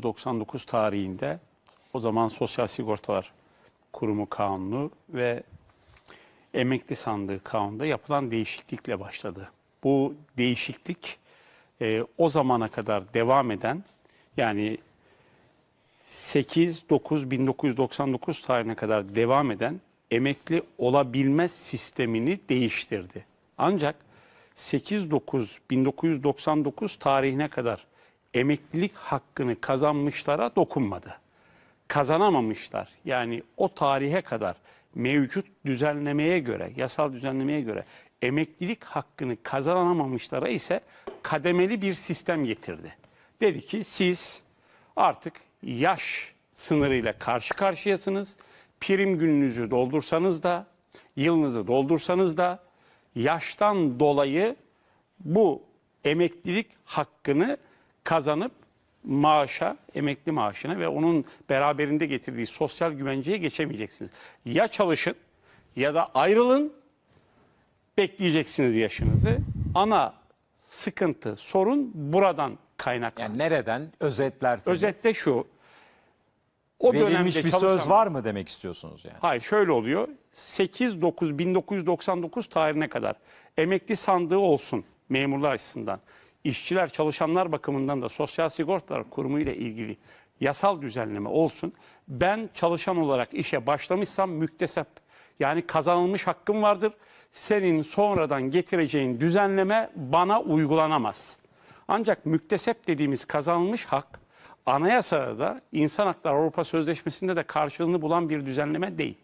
1999 tarihinde o zaman Sosyal Sigortalar Kurumu Kanunu ve Emekli Sandığı Kanunu'nda yapılan değişiklikle başladı. Bu değişiklik e, o zamana kadar devam eden yani 8-9-1999 tarihine kadar devam eden emekli olabilme sistemini değiştirdi. Ancak 8-9-1999 tarihine kadar emeklilik hakkını kazanmışlara dokunmadı. Kazanamamışlar. Yani o tarihe kadar mevcut düzenlemeye göre, yasal düzenlemeye göre emeklilik hakkını kazanamamışlara ise kademeli bir sistem getirdi. Dedi ki siz artık yaş sınırıyla karşı karşıyasınız. Prim gününüzü doldursanız da, yılınızı doldursanız da yaştan dolayı bu emeklilik hakkını kazanıp maaşa, emekli maaşına ve onun beraberinde getirdiği sosyal güvenceye geçemeyeceksiniz. Ya çalışın ya da ayrılın, bekleyeceksiniz yaşınızı. Ana sıkıntı, sorun buradan kaynaklanıyor. Yani nereden özetlerseniz Özetle şu. O verilmiş bir söz çalışan- var mı demek istiyorsunuz yani? Hayır şöyle oluyor. 8-9-1999 tarihine kadar emekli sandığı olsun memurlar açısından. İşçiler, çalışanlar bakımından da Sosyal Sigortalar Kurumu ile ilgili yasal düzenleme olsun. Ben çalışan olarak işe başlamışsam müktesep yani kazanılmış hakkım vardır. Senin sonradan getireceğin düzenleme bana uygulanamaz. Ancak müktesep dediğimiz kazanılmış hak anayasada da İnsan Hakları Avrupa Sözleşmesi'nde de karşılığını bulan bir düzenleme değil.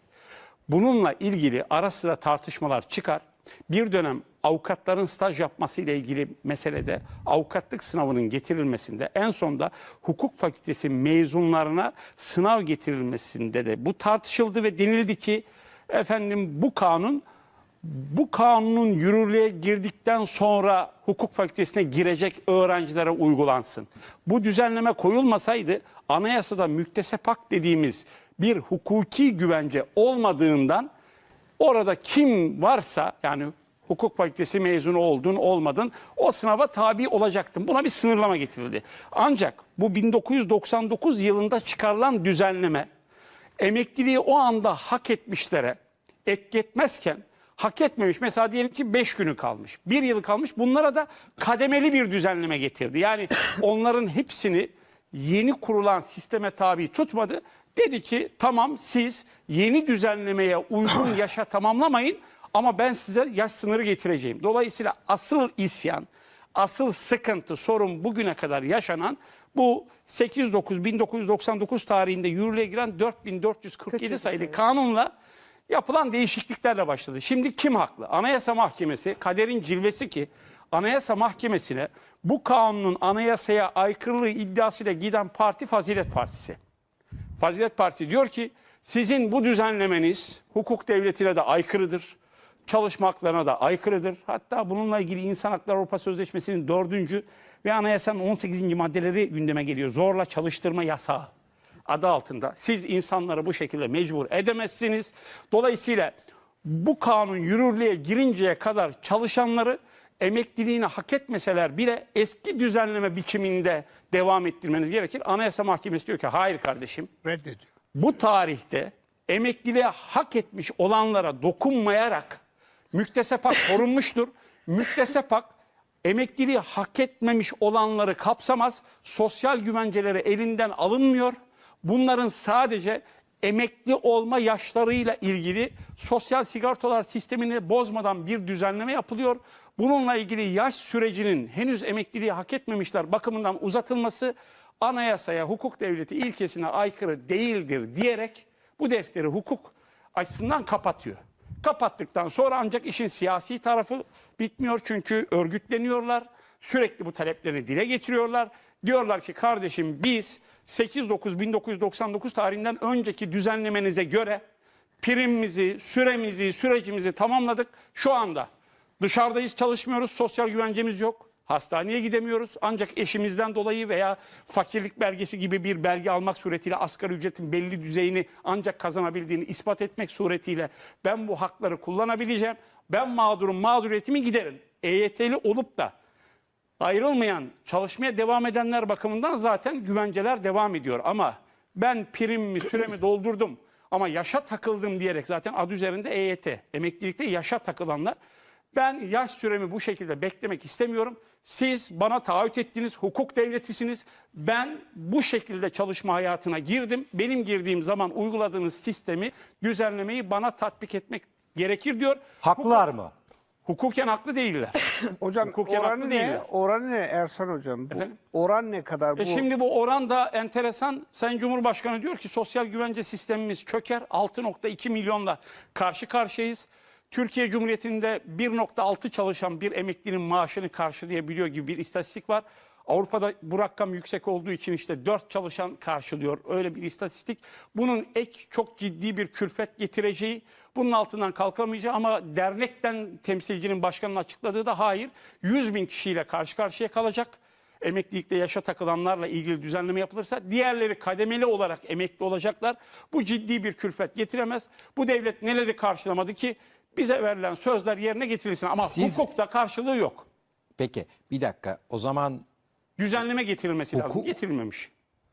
Bununla ilgili ara sıra tartışmalar çıkar. Bir dönem avukatların staj yapması ile ilgili meselede avukatlık sınavının getirilmesinde en sonda hukuk fakültesi mezunlarına sınav getirilmesinde de bu tartışıldı ve denildi ki efendim bu kanun bu kanunun yürürlüğe girdikten sonra hukuk fakültesine girecek öğrencilere uygulansın. Bu düzenleme koyulmasaydı anayasada müktesep hak dediğimiz bir hukuki güvence olmadığından orada kim varsa yani hukuk fakültesi mezunu oldun olmadın o sınava tabi olacaktın. Buna bir sınırlama getirildi. Ancak bu 1999 yılında çıkarılan düzenleme emekliliği o anda hak etmişlere ek etmezken hak etmemiş. Mesela diyelim ki 5 günü kalmış, 1 yıl kalmış. Bunlara da kademeli bir düzenleme getirdi. Yani onların hepsini yeni kurulan sisteme tabi tutmadı. Dedi ki tamam siz yeni düzenlemeye uygun yaşa tamamlamayın ama ben size yaş sınırı getireceğim. Dolayısıyla asıl isyan, asıl sıkıntı, sorun bugüne kadar yaşanan bu 8-9-1999 tarihinde yürürlüğe giren 4447 sayılı kanunla yapılan değişikliklerle başladı. Şimdi kim haklı? Anayasa Mahkemesi, kaderin cilvesi ki Anayasa Mahkemesi'ne bu kanunun anayasaya aykırılığı iddiasıyla giden parti Fazilet Partisi. Fazilet Partisi diyor ki sizin bu düzenlemeniz hukuk devletine de aykırıdır. Çalışma da aykırıdır. Hatta bununla ilgili İnsan Hakları Avrupa Sözleşmesi'nin dördüncü ve anayasanın 18. maddeleri gündeme geliyor. Zorla çalıştırma yasağı adı altında. Siz insanları bu şekilde mecbur edemezsiniz. Dolayısıyla bu kanun yürürlüğe girinceye kadar çalışanları emekliliğini hak etmeseler bile eski düzenleme biçiminde devam ettirmeniz gerekir. Anayasa Mahkemesi diyor ki hayır kardeşim reddediyor. bu tarihte emekliliğe hak etmiş olanlara dokunmayarak müktesep hak korunmuştur. Müktesep hak emekliliği hak etmemiş olanları kapsamaz. Sosyal güvenceleri elinden alınmıyor. Bunların sadece emekli olma yaşlarıyla ilgili sosyal sigortalar sistemini bozmadan bir düzenleme yapılıyor. Bununla ilgili yaş sürecinin henüz emekliliği hak etmemişler bakımından uzatılması anayasaya, hukuk devleti ilkesine aykırı değildir diyerek bu defteri hukuk açısından kapatıyor. Kapattıktan sonra ancak işin siyasi tarafı bitmiyor çünkü örgütleniyorlar. Sürekli bu taleplerini dile getiriyorlar. Diyorlar ki kardeşim biz 8-9-1999 tarihinden önceki düzenlemenize göre primimizi, süremizi, sürecimizi tamamladık. Şu anda dışarıdayız çalışmıyoruz, sosyal güvencemiz yok. Hastaneye gidemiyoruz ancak eşimizden dolayı veya fakirlik belgesi gibi bir belge almak suretiyle asgari ücretin belli düzeyini ancak kazanabildiğini ispat etmek suretiyle ben bu hakları kullanabileceğim. Ben mağdurum mağduriyetimi giderin. EYT'li olup da ayrılmayan, çalışmaya devam edenler bakımından zaten güvenceler devam ediyor. Ama ben primimi, süremi doldurdum ama yaşa takıldım diyerek zaten adı üzerinde EYT, emeklilikte yaşa takılanlar. Ben yaş süremi bu şekilde beklemek istemiyorum. Siz bana taahhüt ettiğiniz hukuk devletisiniz. Ben bu şekilde çalışma hayatına girdim. Benim girdiğim zaman uyguladığınız sistemi, düzenlemeyi bana tatbik etmek gerekir diyor. Haklılar mı? Hukuken haklı değiller. Hocam Hukuken haklı oranı ne? değiller. Oranı ne Ersan hocam? Bu Efendim? oran ne kadar bu? E şimdi bu oran da enteresan. Sayın Cumhurbaşkanı diyor ki sosyal güvence sistemimiz çöker. 6.2 milyonla karşı karşıyayız. Türkiye Cumhuriyeti'nde 1.6 çalışan bir emeklinin maaşını karşılayabiliyor gibi bir istatistik var. Avrupa'da bu rakam yüksek olduğu için işte 4 çalışan karşılıyor. Öyle bir istatistik. Bunun ek çok ciddi bir külfet getireceği, bunun altından kalkamayacağı ama dernekten temsilcinin başkanının açıkladığı da hayır. 100 bin kişiyle karşı karşıya kalacak emeklilikte yaşa takılanlarla ilgili düzenleme yapılırsa diğerleri kademeli olarak emekli olacaklar. Bu ciddi bir külfet getiremez. Bu devlet neleri karşılamadı ki bize verilen sözler yerine getirilsin ama Siz- hukukta karşılığı yok. Peki bir dakika o zaman Düzenleme getirilmesi lazım. Hukuk- Getirilmemiş.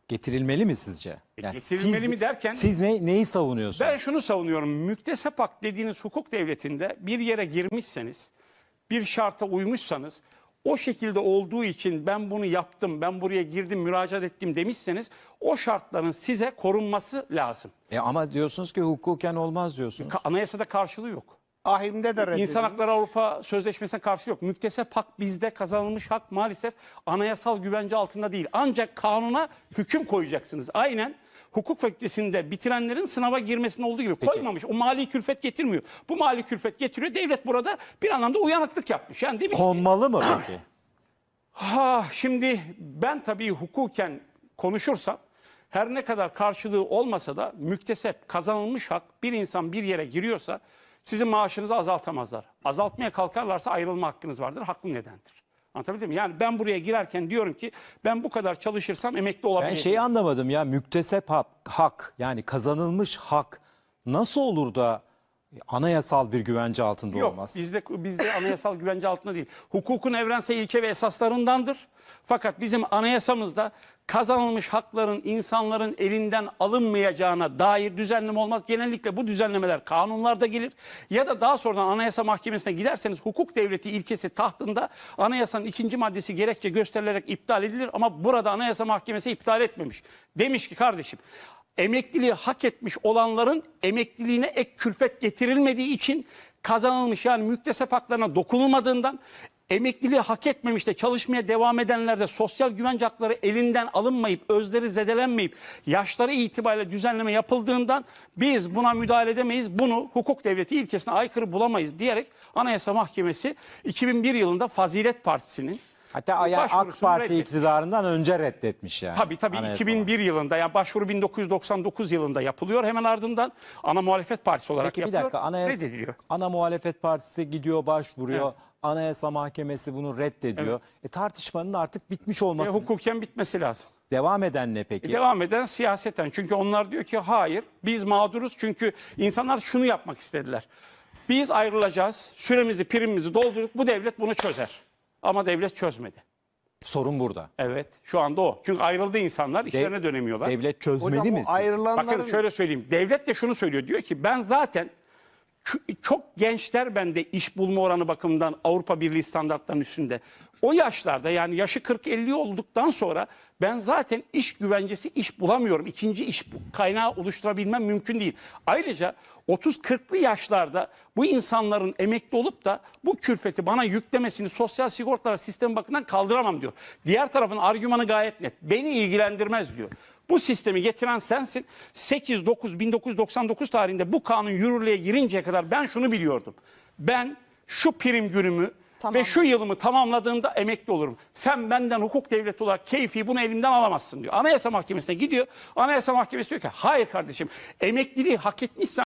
getirilmeli mi sizce? getirilmeli mi derken- Siz ne, neyi savunuyorsunuz? Ben şunu savunuyorum. Müktesep hak dediğiniz hukuk devletinde bir yere girmişseniz, bir şarta uymuşsanız, o şekilde olduğu için ben bunu yaptım, ben buraya girdim, müracaat ettim demişseniz o şartların size korunması lazım. E ama diyorsunuz ki hukuken olmaz diyorsunuz. Ka- Anayasada karşılığı yok. Ahim'de de reddedildi. İnsan Hakları Avrupa Sözleşmesi'ne karşı yok. Müktesep hak bizde kazanılmış hak maalesef anayasal güvence altında değil. Ancak kanuna hüküm koyacaksınız. Aynen hukuk fakültesinde bitirenlerin sınava girmesine olduğu gibi koymamış. O mali külfet getirmiyor. Bu mali külfet getiriyor. Devlet burada bir anlamda uyanıklık yapmış. Yani demiş Konmalı mı peki? Ha şimdi ben tabii hukuken konuşursam her ne kadar karşılığı olmasa da müktesep kazanılmış hak bir insan bir yere giriyorsa sizin maaşınızı azaltamazlar. Azaltmaya kalkarlarsa ayrılma hakkınız vardır. Haklı nedendir. Anlatabildim mi? Yani ben buraya girerken diyorum ki ben bu kadar çalışırsam emekli olabilirim. Ben şeyi anlamadım ya müktesep hak, hak yani kazanılmış hak nasıl olur da anayasal bir güvence altında Yok olmaz? bizde, bizde anayasal güvence altında değil. Hukukun evrensel ilke ve esaslarındandır. Fakat bizim anayasamızda kazanılmış hakların insanların elinden alınmayacağına dair düzenleme olmaz. Genellikle bu düzenlemeler kanunlarda gelir. Ya da daha sonradan anayasa mahkemesine giderseniz hukuk devleti ilkesi tahtında anayasanın ikinci maddesi gerekçe gösterilerek iptal edilir. Ama burada anayasa mahkemesi iptal etmemiş. Demiş ki kardeşim emekliliği hak etmiş olanların emekliliğine ek külfet getirilmediği için kazanılmış yani müktesep haklarına dokunulmadığından emekliliği hak etmemiş de çalışmaya devam edenlerde sosyal güvence hakları elinden alınmayıp özleri zedelenmeyip yaşları itibariyle düzenleme yapıldığından biz buna müdahale edemeyiz. Bunu hukuk devleti ilkesine aykırı bulamayız diyerek Anayasa Mahkemesi 2001 yılında Fazilet Partisi'nin Hatta yani AK Parti reddetti. iktidarından önce reddetmiş yani. Tabii tabii anayasa 2001 yılında yani başvuru 1999 yılında yapılıyor. Hemen ardından ana muhalefet partisi olarak Peki bir yapılıyor. dakika anayasa, reddediliyor. ana muhalefet partisi gidiyor başvuruyor. Evet. Anayasa Mahkemesi bunu reddediyor. E, tartışmanın artık bitmiş olması. Ve hukuken bitmesi lazım. Devam eden ne peki? E, Devam eden siyaseten. Çünkü onlar diyor ki hayır biz mağduruz. Çünkü insanlar şunu yapmak istediler. Biz ayrılacağız. Süremizi primimizi doldurduk. Bu devlet bunu çözer. Ama devlet çözmedi. Sorun burada. Evet şu anda o. Çünkü ayrıldı insanlar işlerine dönemiyorlar. Devlet çözmeli Hocam mi? sizce? ayrılanların Bakın şöyle söyleyeyim. Devlet de şunu söylüyor. Diyor ki ben zaten ç- çok gençler bende iş bulma oranı bakımından Avrupa Birliği standartlarının üstünde. O yaşlarda yani yaşı 40-50 olduktan sonra ben zaten iş güvencesi iş bulamıyorum. İkinci iş kaynağı oluşturabilmem mümkün değil. Ayrıca 30-40'lı yaşlarda bu insanların emekli olup da bu külfeti bana yüklemesini sosyal sigortalar sistemi bakımından kaldıramam diyor. Diğer tarafın argümanı gayet net. Beni ilgilendirmez diyor. Bu sistemi getiren sensin. 8-9-1999 tarihinde bu kanun yürürlüğe girinceye kadar ben şunu biliyordum. Ben şu prim günümü ve şu yılımı tamamladığımda emekli olurum. Sen benden hukuk devleti olarak keyfi bunu elimden alamazsın diyor. Anayasa Mahkemesi'ne gidiyor. Anayasa Mahkemesi diyor ki hayır kardeşim emekliliği hak etmişsen